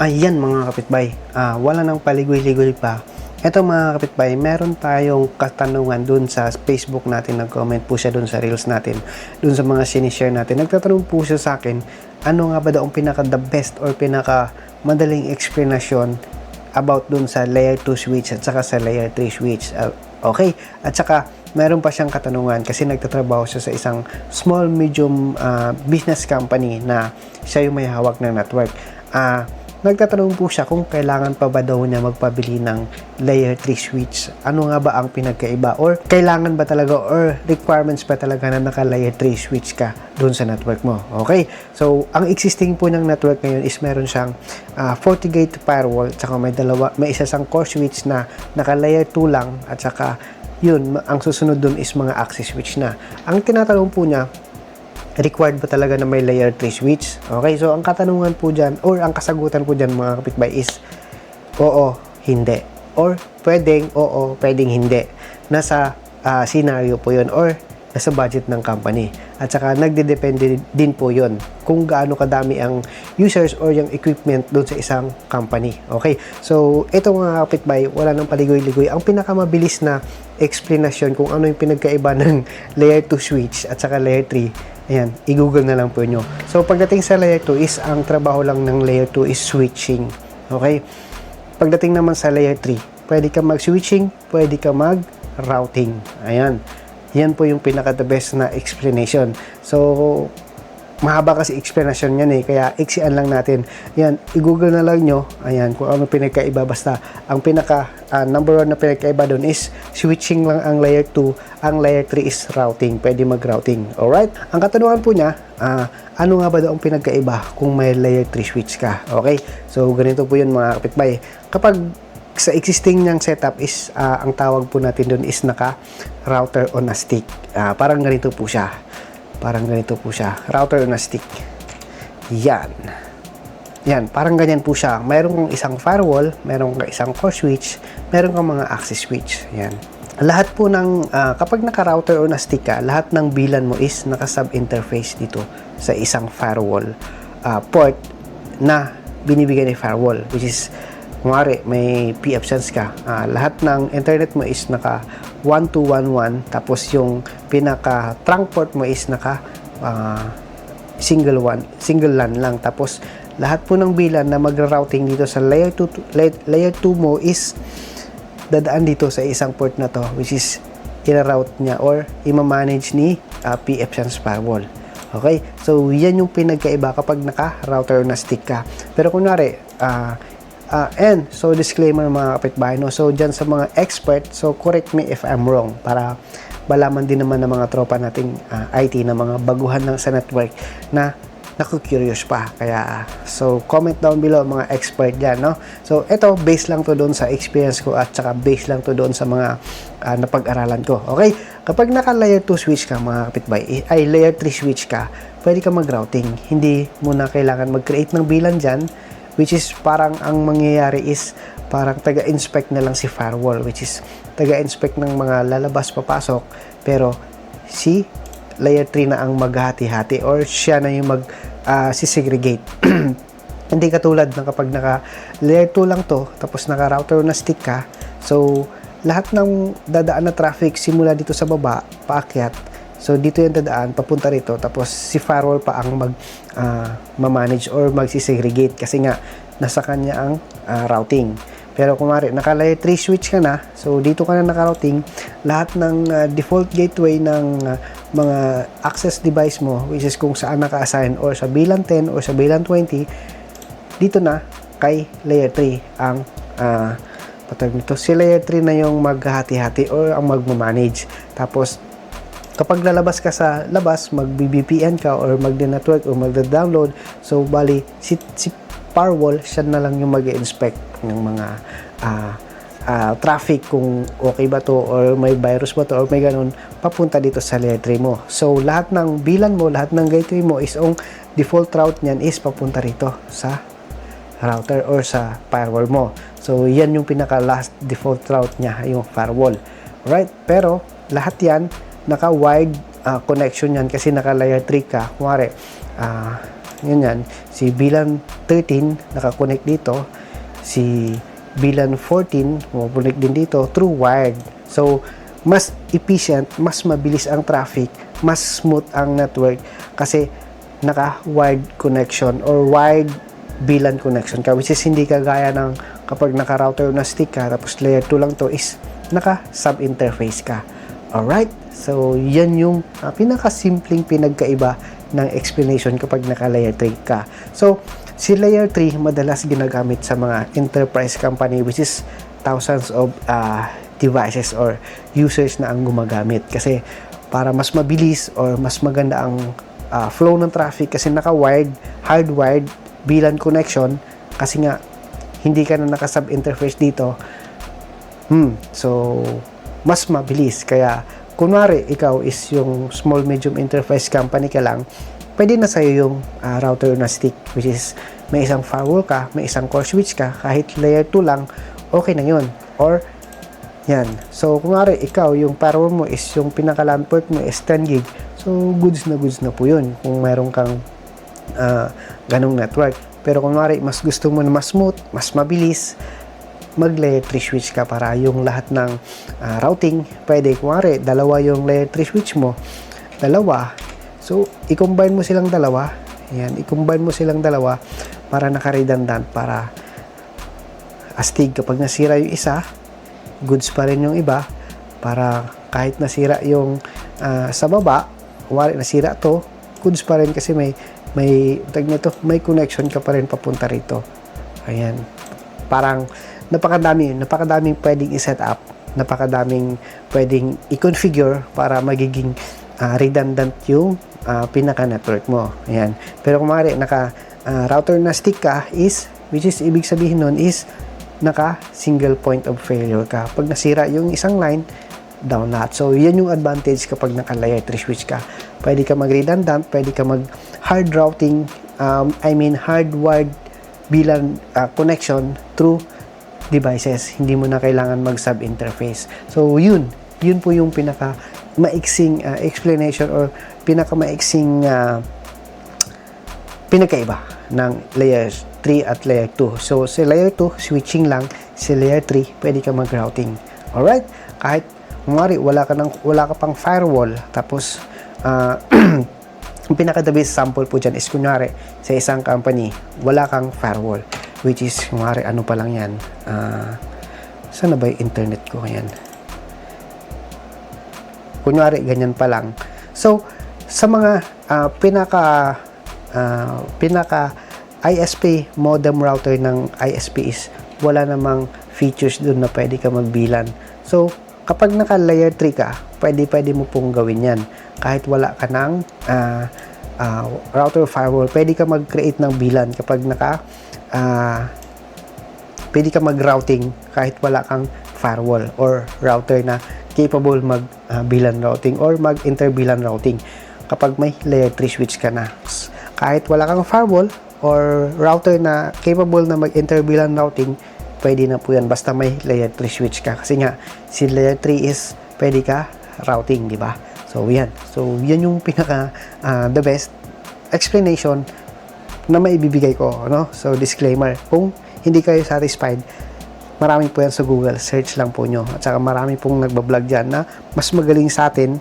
Ayan mga kapitbay, ah, wala nang paligoy-ligoy pa. Ito mga kapitbay, meron tayong katanungan dun sa Facebook natin. Nag-comment po siya dun sa Reels natin. Dun sa mga sinishare natin. Nagtatanong po siya sa akin, ano nga ba daw ang pinaka the best or pinaka madaling explanation about dun sa layer 2 switch at saka sa layer 3 switch. Ah, okay. At saka, meron pa siyang katanungan kasi nagtatrabaho siya sa isang small medium ah, business company na siya yung may hawak ng network. Ah, nagtatanong po siya kung kailangan pa ba daw niya magpabili ng layer 3 switch. Ano nga ba ang pinagkaiba or kailangan ba talaga or requirements pa talaga na naka layer 3 switch ka doon sa network mo. Okay? So, ang existing po ng network ngayon is meron siyang ah, 40 gate firewall tsaka may dalawa may isa siyang core switch na naka layer 2 lang at saka yun, ang susunod dun is mga access switch na. Ang tinatanong po niya, required ba talaga na may layer 3 switch? Okay, so ang katanungan po dyan, or ang kasagutan po dyan mga kapitbay is, oo, hindi. Or pwedeng oo, pwedeng hindi. Nasa ah, scenario po yun or nasa budget ng company. At saka nagdedepende din po yon kung gaano kadami ang users or yung equipment doon sa isang company. Okay? So, ito mga kapitbay, wala nang paligoy-ligoy. Ang pinakamabilis na explanation kung ano yung pinagkaiba ng layer 2 switch at saka layer 3 Ayan, i-google na lang po nyo. So, pagdating sa layer 2 is, ang trabaho lang ng layer 2 is switching. Okay? Pagdating naman sa layer 3, pwede ka mag-switching, pwede ka mag-routing. Ayan. Yan po yung pinaka-the best na explanation. So, mahaba kasi explanation yan eh. Kaya, iksian lang natin. Yan, i-google na lang nyo. Ayan, kung ano pinagkaiba. Basta, ang pinaka, ah, number one na pinagkaiba doon is switching lang ang layer 2. Ang layer 3 is routing. Pwede mag-routing. Alright? Ang katanungan po niya, ah, ano nga ba daw ang pinagkaiba kung may layer 3 switch ka? Okay? So, ganito po yun mga kapitbay. Kapag sa existing niyang setup is ah, ang tawag po natin doon is naka router on a stick. Ah, parang ganito po siya. Parang ganito po siya. Router on a stick. Yan. Yan, parang ganyan po siya. Mayroon kang isang firewall, mayroon kang isang core switch, mayroon kang mga access switch. Yan. Lahat po ng, ah, kapag naka-router on a stick ka, lahat ng bilan mo is naka-sub interface dito sa isang firewall ah, port na binibigay ni firewall, which is Kunwari, may pFSense ka. Ah, lahat ng internet mo is naka 1211 tapos yung pinaka trunk port mo is naka ah, single one, single LAN lang. Tapos lahat po ng bilan na mag-routing dito sa layer 2 to- layer, layer 2 mo is dadaan dito sa isang port na to which is ina-route niya or ima-manage ni uh, pFSense firewall. Okay? So, yan yung pinagkaiba kapag naka-router na stick ka. Pero kunwari, ah Ah, and, so disclaimer mga kapitbahay, no? So, dyan sa mga expert, so correct me if I'm wrong para balaman din naman ng mga tropa nating ah, IT na mga baguhan lang sa network na naku-curious pa. Kaya, so, comment down below mga expert dyan, no? So, ito, base lang to doon sa experience ko at saka base lang to doon sa mga ah, napag-aralan ko. Okay? Kapag naka-layer 2 switch ka, mga kapitbahay, eh, ay layer 3 switch ka, pwede ka mag-routing. Hindi mo na kailangan mag-create ng bilan dyan which is parang ang mangyayari is parang taga-inspect na lang si firewall which is taga-inspect ng mga lalabas papasok pero si layer 3 na ang maghati-hati or siya na yung mag ah, si-segregate. Hindi katulad ng kapag naka layer 2 lang to tapos naka router na stick ka so lahat ng dadaan na traffic simula dito sa baba paakyat So dito yung dadaan papunta rito tapos si firewall pa ang mag ah, ma-manage or magsisegregate kasi nga nasa kanya ang ah, routing. Pero kung mari naka layer 3 switch ka na, so dito ka na naka-routing, lahat ng ah, default gateway ng ah, mga access device mo which is kung saan naka-assign or sa VLAN 10 or sa VLAN 20 dito na kay layer 3 ang ah patawag nito. Si layer 3 na yung maghahati-hati or ang magmamanage. Tapos kapag lalabas ka sa labas, mag-VPN ka or magde-network or magde-download, so bali si, si firewall, siya na lang yung mag inspect ng mga ah, ah, traffic kung okay ba to or may virus ba to or may ganun papunta dito sa 3 mo. So lahat ng bilan mo, lahat ng gateway mo is ang default route niyan is papunta rito sa router or sa firewall mo. So yan yung pinaka last default route niya, yung firewall. Right? Pero lahat yan naka-wired ah, connection yan kasi naka layer 3 ka. Kumare, ah, Yun yan. Si VLAN 13 nakakonect dito. Si VLAN 14 pumupunik din dito through wired. So, mas efficient, mas mabilis ang traffic, mas smooth ang network kasi naka-wired connection or wired VLAN connection ka which is hindi kagaya ng kapag naka-router na stick ka tapos layer 2 lang to is naka-sub interface ka. Alright? So, yan yung uh, pinaka-simpleng pinagkaiba ng explanation kapag naka-layer 3 ka. So, si layer 3 madalas ginagamit sa mga enterprise company which is thousands of uh, devices or users na ang gumagamit kasi para mas mabilis or mas maganda ang uh, flow ng traffic kasi naka-wired, hardwired VLAN connection kasi nga hindi ka na naka-sub interface dito hmm, so mas mabilis kaya kunwari ikaw is yung small medium interface company ka lang pwede na sa'yo yung uh, router na stick which is may isang firewall ka, may isang core switch ka kahit layer 2 lang okay na yun or yan. So, nga ikaw, yung firewall mo is yung pinaka-LAN port mo is 10 gig. So, goods na goods na po yun kung meron kang uh, ganong network. Pero nga mas gusto mo na mas smooth, mas mabilis, mag layer 3 switch ka para yung lahat ng uh, routing, pwede nga dalawa yung layer 3 switch mo, dalawa. So, i-combine mo silang dalawa. Yan, i-combine mo silang dalawa para naka-redundant para astig kapag nasira yung isa, goods pa rin yung iba para kahit nasira yung uh, sa baba, wari nasira to, goods pa rin kasi may may tag nito, may connection ka pa rin papunta rito. Ayan. Parang napakadami, napakadaming pwedeng i-set up, napakadaming pwedeng i-configure para magiging uh, redundant yung uh, pinaka-network mo. Ayan. Pero kung maaari, naka uh, router na stick ka is, which is ibig sabihin nun is naka single point of failure ka. Pag nasira yung isang line, down lahat. So, yan yung advantage kapag naka layer 3 switch ka. Pwede ka mag redundant, pwede ka mag hard routing, um, I mean hardwired VLAN uh, connection through devices. Hindi mo na kailangan mag sub interface. So, yun. Yun po yung pinaka maiksing uh, explanation or pinaka maiksing uh, pinakaiba ng layers 3 at layer 2. So, sa layer 2, switching lang. Sa layer 3, pwede ka mag-routing. Alright? Kahit, kumari, wala ka, ng, wala ka pang firewall, tapos, uh, yung pinaka-the best sample po dyan is, kunyari, sa isang company, wala kang firewall. Which is, kumari, ano pa lang yan. Uh, saan na ba yung internet ko? Ayan. Kunyari, ganyan pa lang. So, sa mga uh, pinaka uh, pinaka ISP modem router ng ISP is wala namang features doon na pwede ka magbilan. So, kapag naka layer 3 ka, pwede pwede mo pong gawin yan. Kahit wala ka ng uh, uh, router firewall, pwede ka mag-create ng bilan kapag naka uh, pwede ka mag-routing kahit wala kang firewall or router na capable mag uh, VLAN routing or mag inter-VLAN routing kapag may layer 3 switch ka na. Kahit wala kang firewall, or router na capable na mag-interVLAN routing, pwede na po yan basta may layer 3 switch ka. Kasi nga, si layer 3 is pwede ka routing, di ba? So, yan. So, yan yung pinaka uh, the best explanation na maibibigay ko, no? So, disclaimer, kung hindi kayo satisfied, marami po yan sa Google, search lang po nyo. At saka marami pong nagbablog dyan na mas magaling sa atin,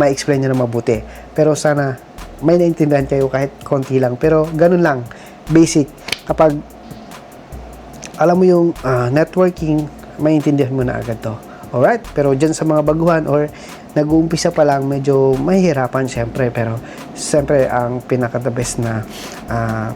ma-explain nyo na mabuti. Pero sana may naintindihan kayo kahit konti lang. Pero ganun lang, basic. Kapag alam mo yung uh, networking, maintindihan mo na agad to. Alright? Pero dyan sa mga baguhan or nag-uumpisa pa lang, medyo mahihirapan syempre. Pero syempre, ang pinaka-the best na uh,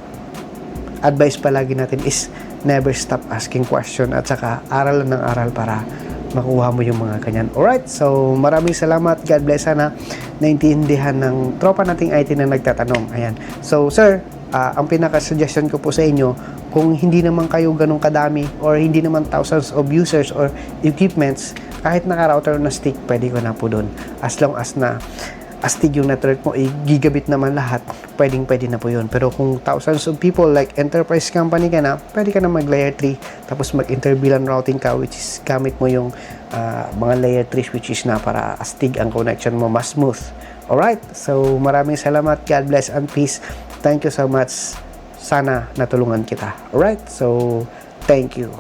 advice palagi natin is never stop asking question at saka aral ng aral para makuha mo yung mga kanyan. Alright, so maraming salamat. God bless sana naintindihan ng tropa nating IT na nagtatanong. Ayan. So, sir, uh, ang pinaka-suggestion ko po sa inyo, kung hindi naman kayo ganun kadami or hindi naman thousands of users or equipments, kahit naka-router na stick, pwede ko na po doon. As long as na astig yung network mo, eh, gigabit naman lahat, pwedeng pwede na po yun. Pero kung thousands of people like enterprise company ka na, pwede ka na mag layer 3, tapos mag interbilan routing ka, which is gamit mo yung uh, mga layer 3 switches na para astig ang connection mo, mas smooth. Alright, so maraming salamat, God bless and peace. Thank you so much. Sana natulungan kita. Alright? So, thank you.